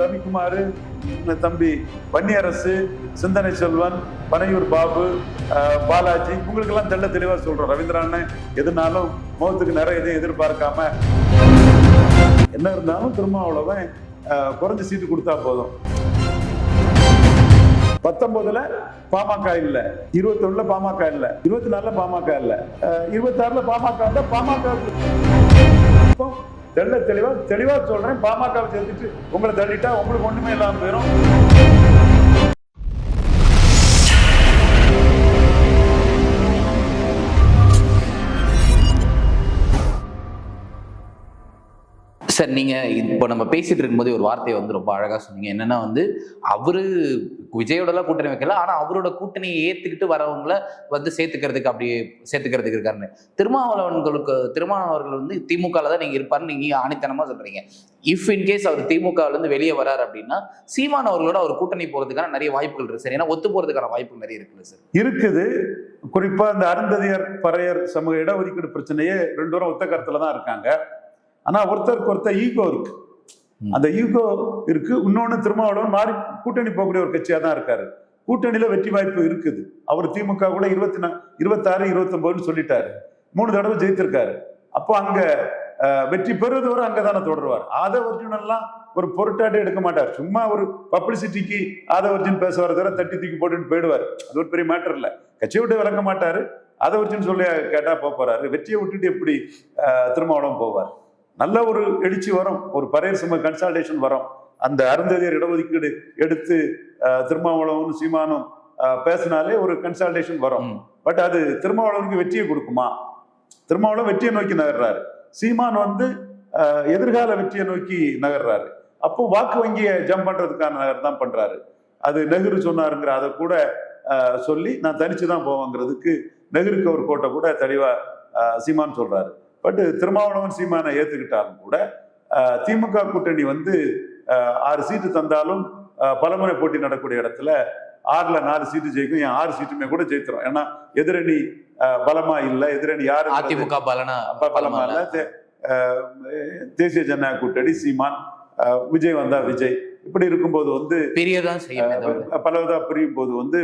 ரவிக்குமார் தம்பி வன்னியரசு சிந்தனை செல்வன் பனையூர் பாபு பாலாஜி இவங்களுக்கெல்லாம் தெள்ள தெளிவாக சொல்கிறோம் ரவீந்திரன் எதுனாலும் முகத்துக்கு நிறைய எதையும் எதிர்பார்க்காம என்ன இருந்தாலும் திருமாவளவன் குறைஞ்ச சீட்டு கொடுத்தா போதும். பத்தொன்பதுல பாமக இல்ல. இருபத்தி ஒண்ணுல பாமக இல்ல. இருபத்தி நாலுல பாமக இல்ல. இருபத்தி ஆறுல பாமக இருந்தா பாமக இப்போ தெள்ள தெளிவா தெளிவா சொல்றேன். பாமகவை சேர்த்துட்டு உங்களை தள்ளிட்டா உங்களுக்கு ஒண்ணுமே இல்லாம போயிடும் நீங்கள் இப்போ நம்ம பேசிட்டு இருக்கும்போது ஒரு வார்த்தையை வந்து ரொம்ப அழகாக சொன்னீங்க. என்னன்னா வந்து அவரு விஜயோடலாம் கூட்டணி வைக்கல. ஆனால் அவரோட கூட்டணியை ஏற்றுக்கிட்டு வரவங்கள வந்து சேர்த்துக்கிறதுக்கு அப்படி சேர்த்துக்கிறதுக்கு இருக்காருன்னு. திருமாவளவன்களுக்கு திருமாவளவர்கள் வந்து திமுகவில் தான் நீங்கள் இருப்பார்னு நீங்கள் ஆணித்தனமாக சொல்கிறீங்க இஃப் இன் கேஸ் அவர் திமுகவிலேருந்து இருந்து வெளியே வராரு அப்படின்னா சீமான் அவர்களோட அவர் கூட்டணி போகிறதுக்கான நிறைய வாய்ப்புகள் இருக்குது சார். ஏன்னா ஒத்து போகிறதுக்கான வாய்ப்புகள் நிறைய இருக்குல்ல சார். இருக்குது. குறிப்பாக இந்த அருந்ததியர் பறையர் சமூக இடஒதுக்கீடு பிரச்சனையே ரெண்டு பேரும் ஒத்த கருத்தில் தான் இருக்காங்க. ஆனா ஒருத்தருக்கு ஒருத்தர் ஈகோ இருக்கு. அந்த ஈகோ இருக்கு. இன்னொன்னு திருமாவளவன் மாறி கூட்டணி போகக்கூடிய ஒரு கட்சியா தான் இருக்காரு. கூட்டணியில வெற்றி வாய்ப்பு இருக்குது. அவர் திமுக கூட இருபத்தி நா இருபத்தாறு இருபத்தொன்பதுன்னு சொல்லிட்டாரு. மூணு தடவை ஜெயித்திருக்காரு. அப்போ அங்க வெற்றி பெறுவது வரை அங்கதானே தொடருவார். ஆத ஒரிஜினல்லாம் ஒரு பொருட்டாட்டே எடுக்க மாட்டார். சும்மா ஒரு பப்ளிசிட்டிக்கு ஆத ஒரிஜின் பேச வர தவிர தட்டி தூக்கி போட்டுட்டு போயிடுவார். அது ஒரு பெரிய மேட்டர் இல்ல. கட்சியை விட்டு விளக்க மாட்டாரு. அதை ஒரிஜின் சொல்லி கேட்டா போக போறாரு. வெற்றியை விட்டுட்டு எப்படி திருமாவளவன் போவார்? நல்ல ஒரு எழுச்சி வரும் ஒரு பரையர் சும கன்சல்டேஷன் வரும். அந்த அருந்ததியர் இடஒதுக்கீடு எடுத்து அஹ், திருமாவளவனும் சீமானும் பேசினாலே ஒரு கன்சல்டேஷன் வரும். பட் அது திருமாவளவனுக்கு வெற்றியை கொடுக்குமா? திருமாவளவன் வெற்றியை நோக்கி நகர்றாரு. சீமான் வந்து எதிர்கால வெற்றியை நோக்கி நகர்றாரு. அப்போ வாக்கு வங்கியை ஜம்ப் பண்றதுக்கான நகர் தான் பண்றாரு. அது நெஹ்ரு சொன்னாருங்கிற அதை கூட சொல்லி நான் தனிச்சு தான் போவேங்கிறதுக்கு நெஹ்ருக்கு ஒரு கோட்டை கூட தெளிவா சீமான் சொல்றாரு. பட் திருமாவளவன் சீமானை ஏத்துக்கிட்டாலும் கூட திமுக கூட்டணி வந்து ஆறு சீட்டு தந்தாலும் பலமுறை போட்டி நடக்கக்கூடிய இடத்துல ஆறுல நாலு சீட்டு ஜெயிக்கும். ஏன் ஆறு சீட்டுமே கூட ஜெயித்துரும். ஏன்னா எதிரணி பலமா இல்ல. எதிரணி யாரு அதிமுக பலனா அப்ப பலமா இல்ல. தேசிய ஜனநாயக கூட்டணி சீமான் விஜய் வந்தா விஜய். இப்படி இருக்கும்போது வந்து பெரியதான் பலவிதா பிரியும் போது வந்து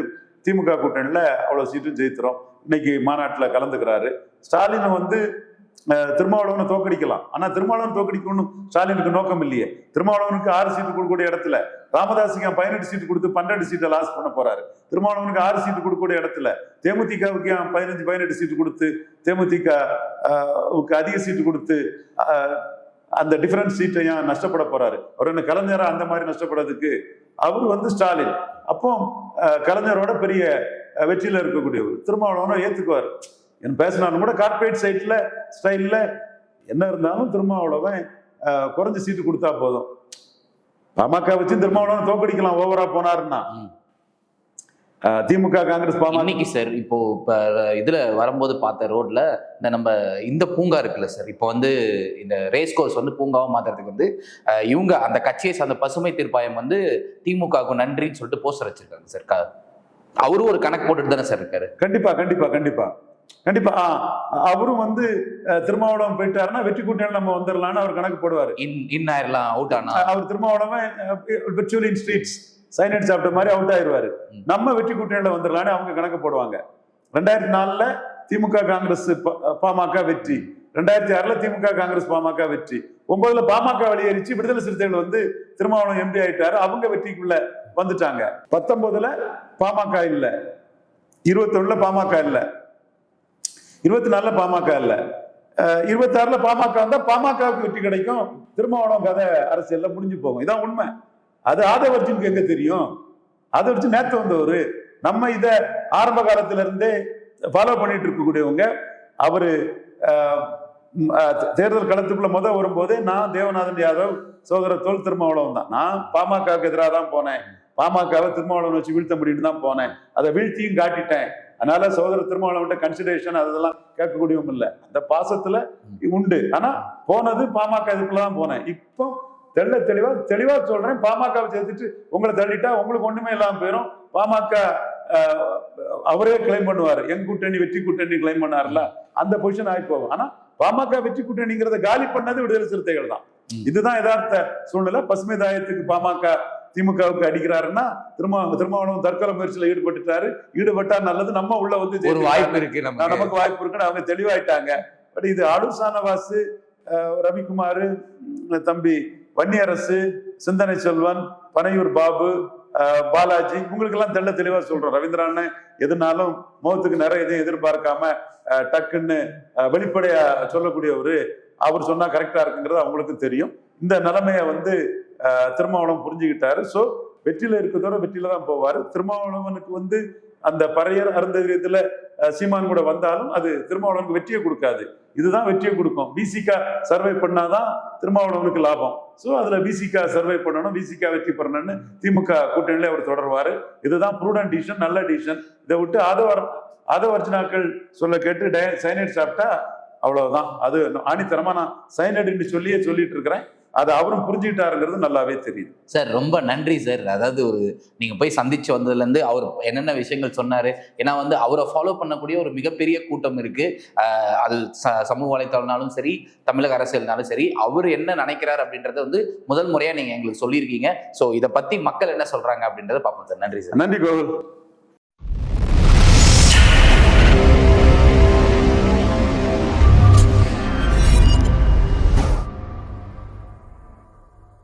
திமுக கூட்டணியில அவ்வளவு சீட்டும் ஜெயித்துரும். இன்னைக்கு மாநாட்டுல கலந்துக்கிறாரு. ஸ்டாலின் வந்து திருமாவளவனை தோக்கடிக்கலாம் ஆனா திருமாவளவன் தோக்கடிக்கணும் ஸ்டாலினுக்கு நோக்கம் இல்லையே. திருமாவளவனுக்கு ஆறு சீட்டு கொடுக்கக்கூடிய இடத்துல ராமதாசிங்க பதினெட்டு சீட்டு கொடுத்து பன்னெண்டு சீட்டை லாஸ் பண்ண போறாரு. திருமாவளவனுக்கு ஆறு சீட்டு கொடுக்கக்கூடிய இடத்துல தேமுதிகவுக்கு பதினஞ்சு பதினெட்டு சீட்டு கொடுத்து தேமுதிக அஹ், அதிக சீட்டு கொடுத்து அந்த டிஃபரன்ஸ் சீட்டை ஏன் நஷ்டப்பட போறாரு? அவர் என்ன கலைஞரா? அந்த மாதிரி நஷ்டப்படுறதுக்கு அவர் வந்து ஸ்டாலின். அப்போ கலைஞரோட பெரிய வெற்றியில இருக்கக்கூடியவர். திருமாவளவனை ஏத்துக்குவார். என்ன பேசினாலும் கூட கார்பரேட் சைட்ல ஸ்டைல்ல என்ன இருந்தாலும் திருமாவளவன் குறைஞ்ச சீட்டு கொடுத்தா போதும். பாமக வச்சு திருமாவளவன் தோக்கடிக்கலாம் ஓவரா போனாருன்னா. திமுக காங்கிரஸ் இன்னைக்கு சார் இப்போ இப்ப இதுல வரும்போது பார்த்த ரோட்ல இந்த நம்ம இந்த பூங்கா இருக்குல்ல சார் இப்போ வந்து இந்த ரேஸ் கோர்ஸ் வந்து பூங்காவா மாத்துறதுக்கு வந்து இவங்க அந்த கட்சியை சார்ந்த பசுமை தீர்ப்பாயம் வந்து திமுகவுக்கு நன்றின்னு சொல்லிட்டு போஸ்டர் வச்சிருக்காங்க சார் அவரும் ஒரு கணக்கு போட்டுட்டு தானே சார் இருக்காரு. கண்டிப்பா கண்டிப்பா கண்டிப்பா. கண்டிப்பா. அவரும் வந்து திருமாவளவன் போயிட்டாருன்னா வெற்றி கூட்டணியில் நம்ம வந்துடலாம்னு அவர் கணக்கு போடுவாரு. இன் இன் ஆயிரலாம் அவுட் ஆனா. அவர் Thirumavalavan virtual in streets cyanide சாப்பிட்ட மாதிரி அவுட் ஆயிருவாரு. ம். நம்ம வெற்றி கூட்டணியில வந்துடலாம்னு அவங்க கணக்கு போடுவாங்க. ரெண்டாயிரத்தி நாலுல திமுக காங்கிரஸ் பாமக வெற்றி. ரெண்டாயிரத்தி ஆறுல திமுக காங்கிரஸ் பாமக வெற்றி. ஒன்பதுல பாமக வெளியேறிச்சு விடுதலை சிறுத்தைகள் வந்து திருமாவளவன் எம்பி ஆயிட்டாரு. அவங்க வெற்றிக்குள்ள வந்துட்டாங்க. பத்தொன்பதுல பாமக இல்ல. இருபத்தொன்னுல பாமக இல்ல. இருபத்தி நாலுல பாமக இல்லை. இருபத்தாறில் இருபத்தாறுல பாமக வந்தா பாமகவுக்கு வெற்றி கிடைக்கும். திருமாவளவன் கதை அரசியல்ல முடிஞ்சு போகும். இதான் உண்மை. அது ஆதவர்ஜுனுக்கு எங்க தெரியும்? ஆதவர்ஜுன் நேத்து வந்தவர். நம்ம இதை ஆரம்ப காலத்துல இருந்தே ஃபாலோ பண்ணிட்டு இருக்கக்கூடியவங்க. அவரு தேர்தல் களத்துக்குள்ள முத வரும்போது நான் தேவநாதன் யாதவ் சோதர தோல் திருமாவளவன் தான். நான் பாமகவுக்கு எதிராக தான் போனேன். பாமகவை திருமாவளவன் வச்சு வீழ்த்த முடியும்னு தான் போனேன். அதை வீழ்த்தியும் காட்டிட்டேன். அதனால சோதர திருமாவளவன் கன்சிடரேஷன் அதெல்லாம் கேட்கக்கூடியவும் இல்லை. அந்த பாசத்துல உண்டு. ஆனா போனது பாமக இதுக்குள்ள தான் போனேன். இப்போ தெள்ள தெளிவா தெளிவா சொல்றேன். பாமகவை சேர்த்துட்டு உங்களை தள்ளிட்டா உங்களுக்கு ஒண்ணுமே இல்லாம போயிடும் பாமக அவரே கிளைம் பண்ணுவாரு. எங் கூட்டணி வெற்றி கூட்டணி கிளைம் பண்ணார்ல அந்த பொசிஷன் ஆகி போகும். ஆனா பாமக வெற்றி கூட்டணிங்கிறத காலி பண்ணது விடுதலை சிறுத்தைகள் தான். இதுதான் யதார்த்த சூழ்நிலை. பசுமை தாயத்துக்கு பாமக திமுகவுக்கு அடிக்கிறாருன்னா திரும்ப திருமாவளவன் தற்கொலை முயற்சியில ஈடுபட்டுட்டாரு. ஈடுபட்டா நல்லது. நம்ம உள்ள வந்து ஒரு. வாய்ப்பு இருக்கு நமக்கு. வாய்ப்பு இருக்குன்னு அவங்க தெளிவாயிட்டாங்க. பட் இது ஆளுர் சானவாசு ரவிக்குமார் தம்பி வன்னியரசு சிந்தனை செல்வன் பனையூர் பாபு பாலாஜி இவங்களுக்கெல்லாம் தெள்ள தெளிவா சொல்றோம். ரவீந்திரான்னு எதுனாலும் முகத்துக்கு நிறைய எதையும் எதிர்பார்க்காம டக்குன்னு அஹ், வெளிப்படையா சொல்லக்கூடியவர் அவர் சொன்னா கரெக்டா இருக்குங்கிறது அவங்களுக்கும் தெரியும். இந்த நிலைமையை வந்து திருமாவளவன் புரிஞ்சுக்கிட்டாரு. ஸோ வெற்றியில இருக்கிறதோட வெற்றியில தான் போவார். திருமாவளவனுக்கு வந்து அந்த பறையர் அருந்ததியத்துல சீமான் கூட வந்தாலும் அது திருமாவளவனுக்கு வெற்றியை கொடுக்காது. இதுதான் வெற்றியை கொடுக்கும். பிசிகா சர்வே பண்ணாதான் திருமாவளவனுக்கு லாபம். ஸோ அதுல பிசிகா சர்வை பண்ணணும் பிசிகா வெற்றி பெறணும்னு திமுக கூட்டணியில அவர் தொடர்வாரு. இதுதான் ப்ரூடன் டிசிஷன் நல்ல டிசிஷன் இதை விட்டு ஆதவர் ஆதவர்ஜனாக்கள் சொல்ல கேட்டு டய சைனைட் சாப்பிட்டா அவ்வளவுதான். அது ஆணித்தரமா நான் சைனைடுன்னு சொல்லியே சொல்லிட்டு இருக்கிறேன். அதை அவரும் புரிஞ்சுக்கிட்டாருங்கிறது நல்லாவே தெரியுது. சார் ரொம்ப நன்றி சார். அதாவது ஒரு நீங்க போய் சந்திச்சு வந்ததுல இருந்து அவர் என்னென்ன விஷயங்கள் சொன்னாரு. ஏன்னா வந்து அவரை ஃபாலோ பண்ணக்கூடிய ஒரு மிகப்பெரிய கூட்டம் இருக்கு. ஆஹ் அது ச- சமூக வலைத்தளம்னாலும் சரி தமிழக அரசியல்னாலும் சரி அவர் என்ன நினைக்கிறார் அப்படின்றத வந்து முதல் முறையா நீங்க எங்களுக்கு சொல்லியிருக்கீங்க. ஸோ இதை பத்தி மக்கள் என்ன சொல்றாங்க அப்படின்றத பார்ப்போம் சார். நன்றி சார். நன்றி கோகுல்.